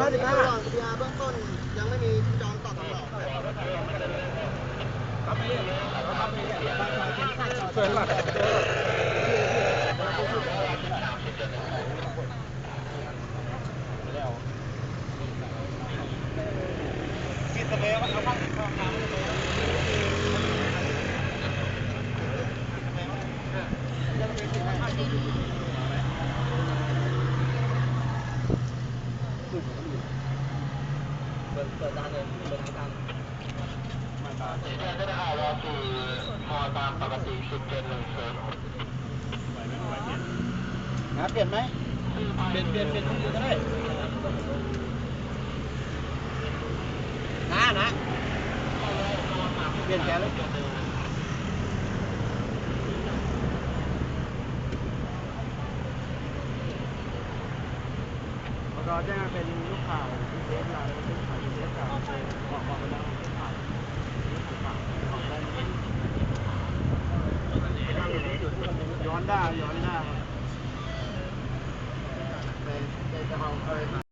ห้าสิบห้าเบียเบื้องต้นยังไม่มีจองต่อตลอด เปิดเปิดตาเลยเปิดตาเพื่อนได้ข่าว่าคือมอตามปกติสิบเจ็ดหนึ่งศูนาน้าเปลี่ยนไหมเปลี่ยนเปลี่ยนเปลี่ยนที่อื่นก็ได้น้านะเปลี่ยนแกเลย รอแจ้งเป็นลูกข่าวที่เทสเราเป็นข่าวที่เทสเราบอกบอกมาแล้วเป็นข่าวข่าวของได้ย้อนได้ย้อนได้แต่แต่จะเอาเคย